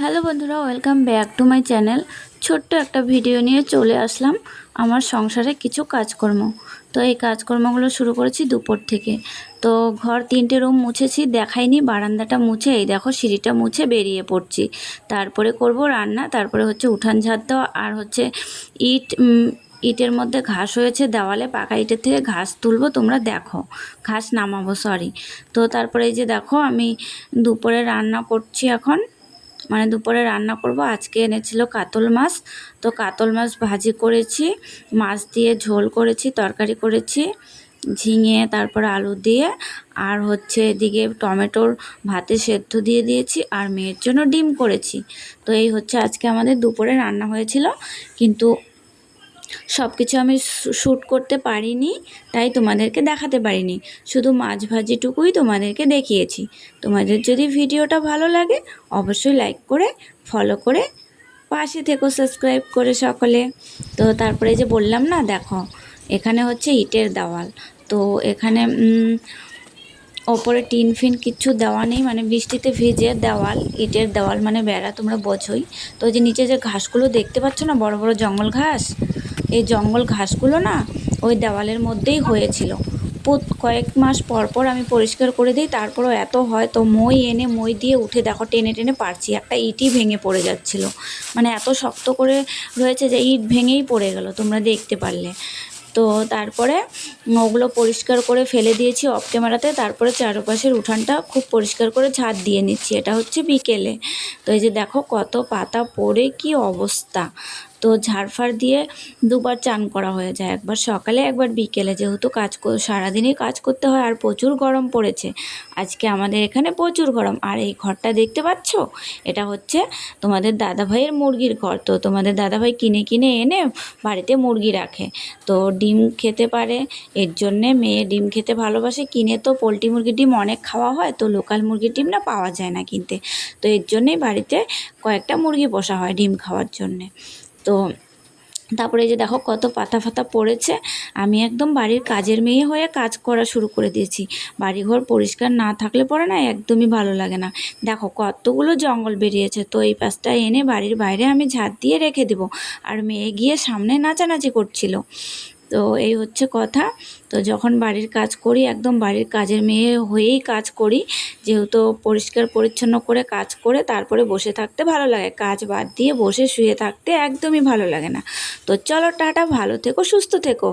Hello বন্ধুরা, welcome back to my channel. ছোট্ট একটা ভিডিও নিয়ে চলে আসলাম আমার সংসারে কিছু কাজকর্ম। তো এই কাজকর্মগুলো শুরু করেছি দুপুর থেকে। তো ঘর তিনটে রুম মুছেছি, দেখাইনি, বারান্দাটা মুছে, এই দেখো সিঁড়িটা মুছে বেরিয়ে পড়ছি। তারপরে করব রান্না, তারপরে হচ্ছে উঠান ঝাড় দেওয়া, আর হচ্ছে ইট ইটের মধ্যে ঘাস হয়েছে, দেওয়ালে পাকা ইটের থেকে ঘাস তুলবো, তোমরা দেখো। ঘাস নামাবো সরি তো তারপরে এই যে দেখো, আমি দুপুরে রান্না করছি এখন। মানে দুপুরে রান্না করব। আজকে এনেছিল কাতল মাছ। তো কাতল মাছ ভাজি করেছি, মাছ দিয়ে ঝোল করেছি, তরকারি করেছি, ঝিঙে, তারপর আলু দিয়ে, আর হচ্ছে এদিকে টমেটোর ভাতে সেদ্ধ দিয়ে দিয়েছি, আর মেয়ের জন্য ডিম করেছি। তো এই হচ্ছে আজকে আমাদের দুপুরে রান্না হয়েছিল। কিন্তু সব কিছু আমি শ্যুট করতে পারিনি, তাই তোমাদেরকে দেখাতে পারিনি। শুধু মাছ ভাজিটুকুই তোমাদেরকে দেখিয়েছি। তোমাদের যদি ভিডিওটা ভালো লাগে, অবশ্যই লাইক করে ফলো করে পাশে থেকো সাবস্ক্রাইব করে সকলে। তো তারপরে যে বললাম না, দেখো, এখানে হচ্ছে ইটের দেওয়াল। তো এখানে ওপরে টিন ফিন কিচ্ছু দেওয়া নেই মানে বৃষ্টিতে ভিজে দেওয়াল, ইটের দেওয়াল মানে বেড়া তোমরা বোঝোই। তো যে নিচে যে ঘাসগুলো দেখতে পাচ্ছ না, বড় বড় জঙ্গল ঘাস? এই জঙ্গল ঘাসগুলো না ওই দেওয়ালের মধ্যেই হয়েছিল। কয়েক মাস পর পর আমি পরিষ্কার করে দিই, তারপরও এত হয় তো মই এনে মই দিয়ে উঠে দেখো টেনে টেনে পারছি, একটা ইটই ভেঙে পড়ে যাচ্ছিল। মানে এত শক্ত করে রয়েছে যে ইট ভেঙেই পড়ে গেল তোমরা দেখতে পারলে। তো তারপরে ওগুলো পরিষ্কার করে ফেলে দিয়েছি অফ ক্যামেরাতে তারপরে চারপাশের উঠানটা খুব পরিষ্কার করে ঝাড় দিয়ে নিচ্ছি, এটা হচ্ছে বিকেলে। তো এই যে দেখো কত পাতা, পড়ে কি অবস্থা? তো ঝাড়ফাড় দিয়ে দুবার চান করা হয়ে যায়। একবার সকালে, একবার বিকেলে। যেহেতু কাজ সারাদিনই কাজ করতে হয় আর প্রচুর গরম পড়েছে। আজকে আমাদের এখানে প্রচুর গরম। আর এই ঘরটা দেখতে পাচ্ছ? এটা হচ্ছে তোমাদের দাদাভাইয়ের মুরগির ঘর। তো তোমাদের দাদাভাই কিনে কিনে এনে বাড়িতে মুরগি রাখে। তো ডিম খেতে পারে। এর জন্যে মেয়ে ডিম খেতে ভালোবাসে। কিনে তো পোলট্রি মুরগির ডিম অনেক খাওয়া হয়। তো লোকাল মুরগির ডিম না পাওয়া যায় না কিনতে। তো এর জন্যেই বাড়িতে কয়েকটা মুরগি পোষা হয় ডিম খাওয়ার জন্যে। তো তারপরে যে দেখো কত পাতা ফাতা পড়েছে। আমি একদম বাড়ির কাজের মেয়ে হয়ে কাজ করা শুরু করে দিয়েছি। বাড়িঘর পরিষ্কার না থাকলে পরে না একদমই ভালো লাগে না। দেখো কতগুলো জঙ্গল বেরিয়েছে, তো এই পাশটা এনে বাড়ির বাইরে আমি ঝাঁট দিয়ে রেখে দেবো। আর মেয়ে গিয়ে সামনে নাচানাচি করছিল। তো এই হচ্ছে কথা। তো যখন বাড়ির কাজ করি, একদম বাড়ির কাজের মেয়ে হয়েই কাজ করি। যেহেতু পরিষ্কার পরিচ্ছন্ন করে কাজ করে, তারপরে বসে থাকতে ভালো লাগে। কাজ বাদ দিয়ে বসে শুয়ে থাকতে একদমই ভালো লাগে না। তো চলো টাটা, ভালো থেকো, সুস্থ থেকো।